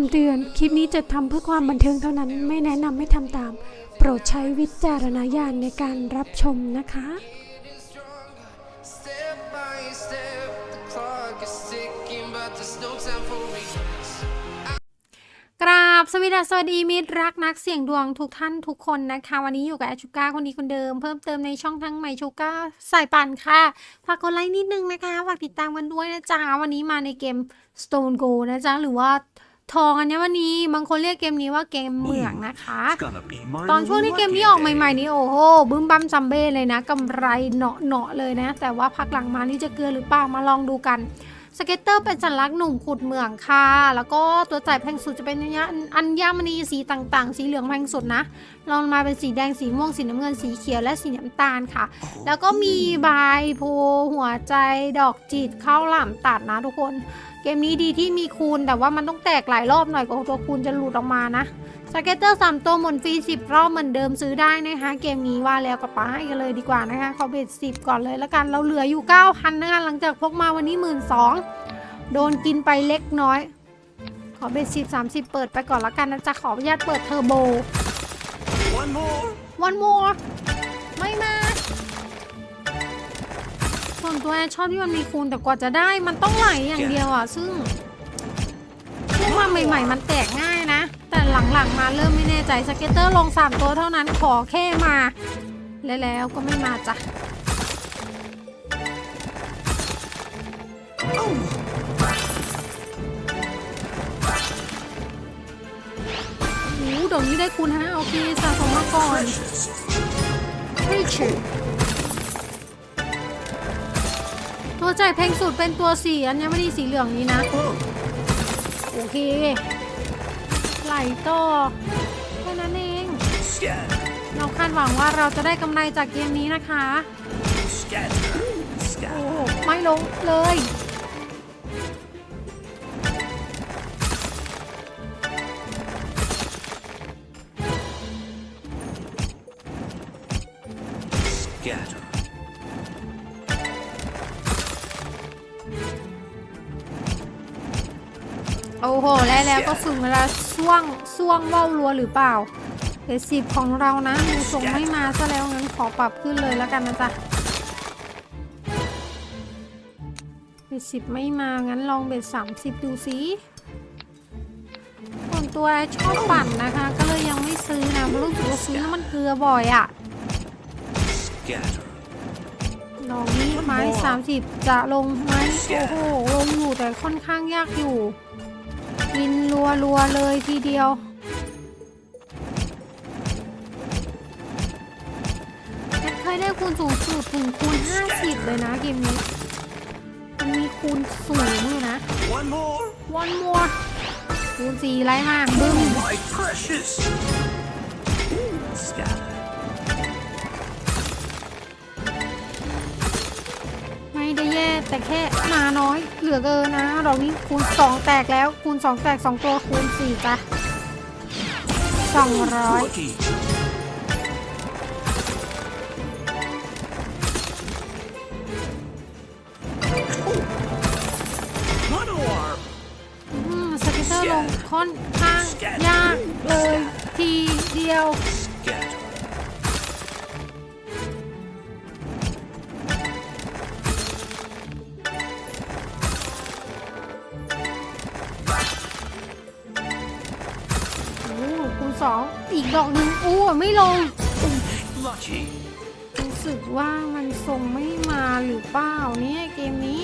ำเตือน คลิปนี้จะทำเพื่อความบันเทิงเท่านั้น ไม่แนะนำให้ทำตาม โปรดใช้วิจารณญาณในการรับชมนะคะ กราบสวัสดีสวัสดีมิตรรักนักเสี่ยงดวงทุกท่านทุกคนนะคะ วันนี้อยู่กับแอชูก้าคนนี้คนเดิมเพิ่มเติมในช่องทางใหม่ชูก้าสายปั่นค่ะฝากกดไลค์นิดนึงนะคะฝากติดตามกันด้วยนะจ๊ะวันนี้มาในเกม Stone Go นะจ๊ะหรือว่า ทองอันเนี้ยวันนี้บางคนเรียกเกมนี้ว่าเกมเหมืองนะคะ Gonna be my ตอนช่วงที่เกมนี้ออกใหม่ๆนี่โอ้โหบึ้มบั้มซัมเบ้เลยนะกำไรเนาะเนาะๆเลยนะ แต่ว่าพักหลังมานี่จะเกลือหรือเปล่ามาลองดูกันสเก็ตเตอร์เป็นสัญลักษณ์หนุ่มขุดเหมืองค่ะ แล้วก็ตัวจ่ายแพงสุดจะเป็นอัญญาอัญมณีสีต่างๆ สีเหลืองแพงสุดนะ ลองลงมาเป็นสีแดงสีม่วงสีน้ำเงินสีเขียวและสีน้ำตาลค่ะ แล้วก็มีใบโพหัวใจดอกจิตข้าวหลามตัดนะทุกคน เกมนี้ดีที่มีคูณแต่ว่ามันต้องแตกหลายรอบหน่อยกว่าตัวคูณจะหลุดออกมานะสเก็ตเตอร์สามตัวหมุนฟรีสิบรอบเหมือนเดิมซื้อได้นะคะ เกมนี้ว่าแล้วกับป้าให้กันเลยดีกว่านะคะขอเบ็ดสิบก่อนเลยแล้วกันเราเหลืออยู่9,000นะคะหลังจากพกมาวันนี้1 2ื่นโดนกินไปเล็กน้อย ขอเบ็ดสิบสามสิบเปิดไปก่อนละกันนะจะขออนุญาตเปิดเทอร์โบ One more. วันโมไม่มาส่วนตัวแอนชอบที่มันมีคูณแต่กว่าจะได้มันต้องไหลอย่างเดียวอะ ซึ่งช่วงมาใหม่ ๆ มันแตกง่ายนะ แต่หลังๆมาเริ่มไม่แน่ใจสเก็ตเตอร์ลง 3 ตัวเท่านั้นขอแค่มา และแล้วก็ไม่มาจ้ะโดี๋ยวนี้ได้คูณห้าโอเคสะสมมาก่อน Creature ตัวจ่ายแพงสุดเป็นตัวสีอันนี้ไม่ด้สีเหลืองนี้นะ โอเค ไหลต่อแค่นั้นเอง เราคาดหวังว่าเราจะได้กำไรจากเกมนี้นะคะ โอ้ไม่ลงเลย โอ้โห และแล้วก็ถึงเวลาช่วงช่วงว่าวรัวหรือเปล่าเบสสิบของเรานะดูส่งไม่มาซะแล้วงั้นขอปรับขึ้นเลยแล้วกันนะจ๊ะเบสสิบไม่มา งั้นลองเบสสามสิบดูสิส่วนตัวชอบปั่นนะคะ ก็เลยยังไม่ซื้อนะเพราะรู้สึกว่าซื้อแล้วมันเกลือบ่อยอะ Scatter. ดอกนี้ไม้สามสิบจะลงไหมโอ้โห ลงอยู่แต่ค่อนข้างยากอยู่ กินรัวๆเลยทีเดียวแอดเคยได้คูณสูงสุดถึงคูณ 50 เลยนะเกมนี้มันมีคูณสูงอยู่นะ One more. one more คูณ4ไรมากบึ้ม My precious. Scatter. ได้แย่แต่แค่มาน้อย เหลือเกินนะดอกนี้คูณ 2 แตกแล้วคูณ 2 แตก 2 ตัวคูณ4จ้ะ200 Lucky. 1 alarm. อืมสเก็ตเตอร์ลงค่อนข้างยากเลยทีเดียว ลงรู้สึกว่ามันส่งไม่มาหรือเปล่าเนี่ยเกมนี้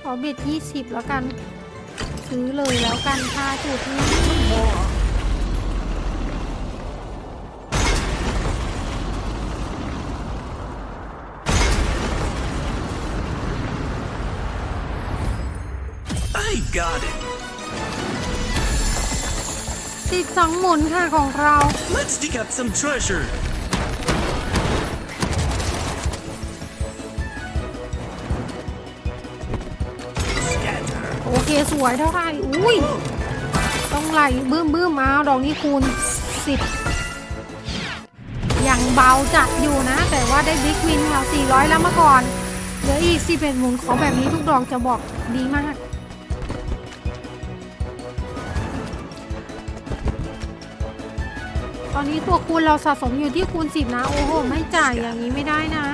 ขอเบ็ด20แล้วกัน ซื้อเลยแล้วกันค่ะจุดนี้ got it. 12หมุนค่ะของเรา Let's dig up some treasure. Scatter. โอเคสวยเท่าไหร่อุ้ย ต้องไหลบื้มบื้มมาดอกนี้คูณ10อย่างเบาจัดอยู่นะ แต่ว่าได้บิ๊กวินค่ะ400 แล้วมาก่อน เหลืออีก11หมุนขอแบบนี้ทุกดอกจะบอกดีมาก อนนี้ตัวคูณเราสะสมอยู่ที่คูณสิบนะ โอ้โห ไม่จ่ายอย่างนี้ไม่ได้นะ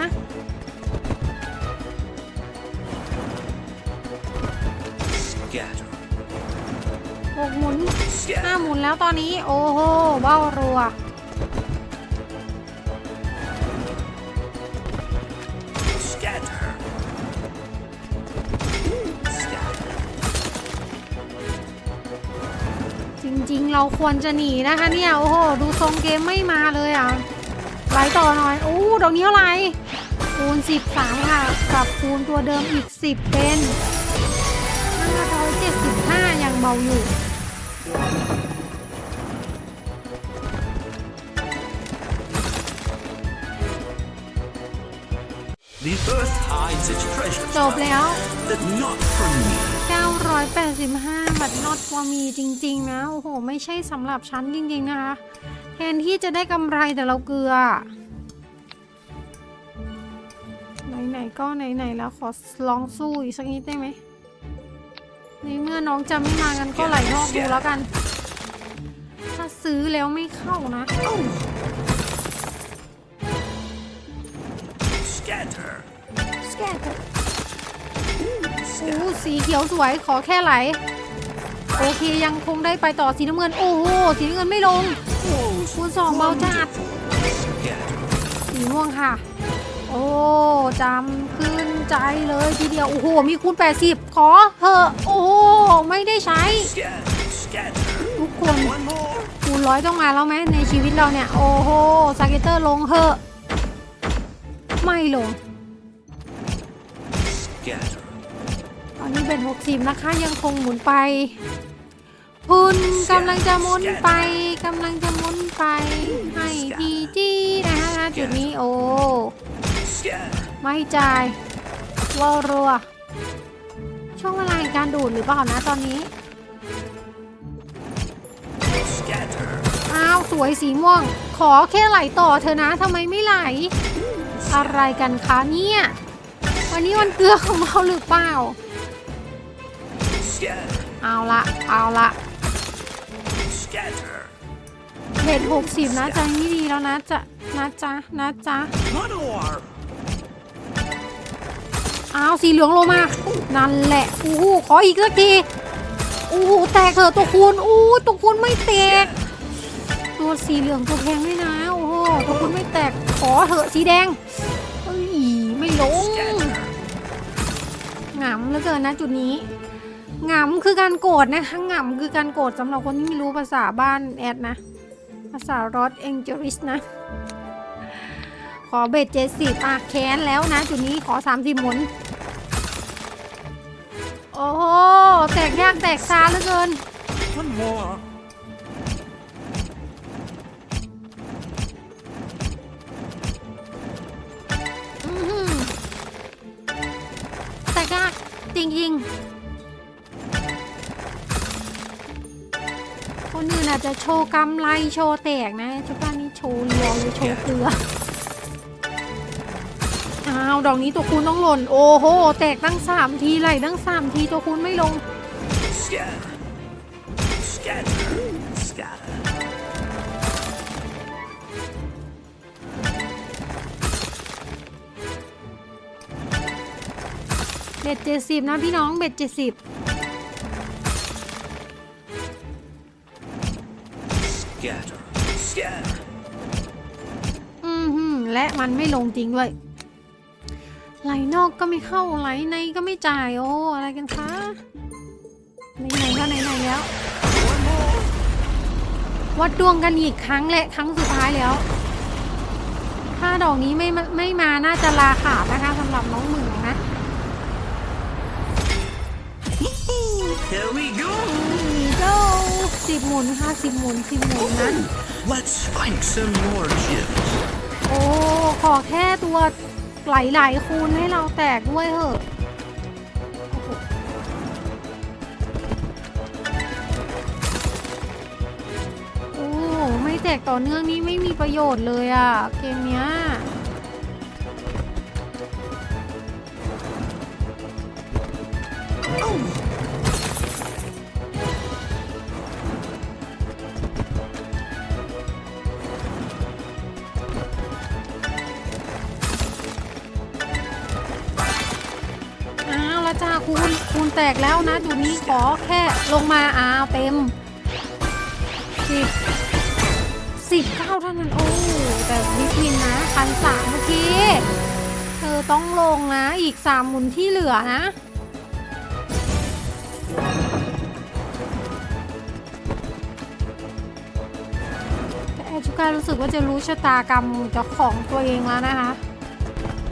หกหมุนห้าหมุนแล้วตอนนี้ โอ้โหเบ้ารัว ริง ๆ เราควรจะหนีนะคะเนี่ยโอ้โหดูทรงเกมไม่มาเลยอะไหลต่อหน่อยโอ้ดอกนี้เท่าไหร่คูณ13ค่ะกับคูณตัวเดิมอีก 10 เป็น575ยังเบาอยู่ จบแล้ว but not from me. 985 บัตรนอตพอมีจริง ๆ นะ โอ้โห ไม่ใช่สำหรับฉันจริง ๆ นะคะ แทนที่จะได้กำไรแต่เราเกลือ ไหน ๆ ก็ไหน ๆ แล้วขอลองสู้อีกสักนิดได้ไหม ในเมื่อน้องจะไม่มากันก็ไหลนอกดูแล้วกัน ถ้าซื้อแล้วไม่เข้านะ Scatter. แกตโอ้สีเขียวสวยขอแค่ไหล โอเคยังคงได้ไปต่อสีน้ำเงิน โอ้โหสีน้ำเงินไม่ลงคูณสองเบาจัด Scatter. สีม่วงค่ะ โอ้จำขึ้นใจเลยทีเดียว โอ้โห มีคูณ 80 ขอเถอะโอ้โหไม่ได้ใช้ Scatter. Scatter. ทุกคน One more. คูณร้อยต้องมาแล้วไหมในชีวิตเราเนี่ย โอ้โหสเก็ตเตอร์ลงเถอะ ไม่ลง ตอนนี้เป็น 60 นะคะ ยังคงหมุนไป คุณกำลังจะหมุนไปกำลังจะหมุนไป ให้ทีจีนะคะณจุดนี้โอ้ ไม่จ่ายรัวรัว ช่วงเวลาแห่งการดูดหรือเปล่านะตอนนี้ อ้าว สวยสีม่วง ขอแค่ไหลต่อเธอนะทำไมไม่ไหล อะไรกันคะเนี่ย วันนี้วันเกลือของเราหรือเปล่า เอาละ เอาละเบ็ดหกสิบนะใจไม่ดีแล้วนะจะนะจ๊ะนะจ๊ะ One more. อ้าสีเหลืองลงมา นั่นแหละโอ้โหขออีกสักทีโอ้โหแตกเถอะตัวคูณอู้ตัวคูณไม่แตก ตัวสีเหลืองตัวแพงด้วยนะ โอ้โห ตัวคูณไม่แตก ขอเถอะสีแดงเอ้ยไม่ลงหงำเลือเกินนะจุดนี้หงำคือการโกรธนะคะหงำคือการโกรธสำหรับคนที่ไม่รู้ภาษาบ้านแอดนะ ภาษารอดเองเจริสนะ ขอเบ็ดเจ็ดสิบอะแค้นแล้วนะ จุดนี้ขอสามสิบหมุน โอ้โห แตกยากแตกซาเหลือเกินากจริงๆคนอื่นอาจจะโชว์กำไรโชว์แตกนะชุดบ้านนี้โชว์เรียวหรือโชว์เกลือ อ้าว ดอกนี้ตัวคูณต้องหล่น โอ้โห แตกตั้งสามทีไหลตั้งสามทีตัวคูณไม่ลง Yeah. เบ็ดเจ็ดสิบนะพี่น้องเบ็ดเจ็ดสิบ Scatter. Scatter. อือหือและมันไม่ลงจริงด้วยไหลนอกก็ไม่เข้าไหลในก็ไม่จ่ายโอ้อะไรกันคะไหนๆก็ไหนๆแล้ว One more. วัดดวงกันอีกครั้งและครั้งสุดท้ายแล้ว ถ้าดอกนี้ไม่มาไม่มาน่าจะลาขาดนะคะสำหรับน้องเหมืองนะ Here we go. นี่ก็สิบหมุนค่ะสิบหมุนสิบหมุนนะ Let's find some more gems. โอ้ ขอแค่ตัวหลายๆคูณให้เราแตกด้วยเถอะโอ้โหไม่แตกต่อเนื่องนี่ไม่มีประโยชน์เลยอะเกมเนี้ยจ้ แตกแล้วนะจุดนี้ขอแค่ลงมาอ้าวเต็มสิบสิบเก้าเท่านั้นโอ้แต่วิพินนะพันสามเมื่อกี้เธอต้องลงนะอีกสามหมุนที่เหลือนะแต่แอจูการรู้สึกว่าจะรู้ชะตากรรมจ้าของตัวเองแล้วนะคะ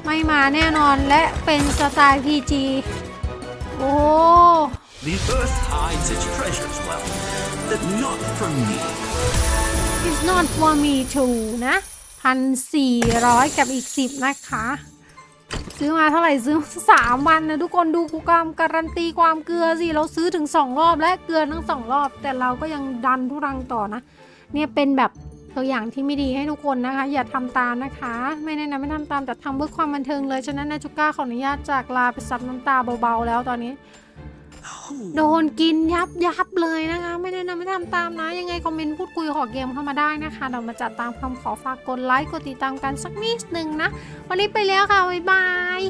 ไม่มาแน่นอนและเป็นสไตล์ PG โอ้ The earth hides its treasures well, but not from me. it's not for me to นะพันสี่ร้อยกับอีกสิบนะคะ ซื้อมาเท่าไหร่ซื้อสามวันนะทุกคนดูกูกามการันตีความเกลือสิ เราซื้อถึงสองรอบและเกลือทั้งสองรอบ แต่เราก็ยังดันทุรังต่อนะ เนี่ยเป็นแบบตัวอย่างที่ไม่ดีให้ทุกคนนะคะ อย่าทำตามนะคะ ไม่แนะนำไม่ทำตามแต่ทำเพื่อความบันเทิงเลย ฉะนั้นนาจุก้าขออนุญาตจากลาไปซับน้ำตาเบาๆแล้วตอนนี้ โดนกินยับยับเลยนะคะ ไม่แนะนำไม่ทำตามนะ ยังไงคอมเมนต์พูดคุยขอเกมเข้ามาได้นะคะ เรามาจัดตามคำขอฝากกดไลค์กดติดตามกันสักนิดหนึ่งนะ วันนี้ไปแล้วค่ะ บ๊ายบาย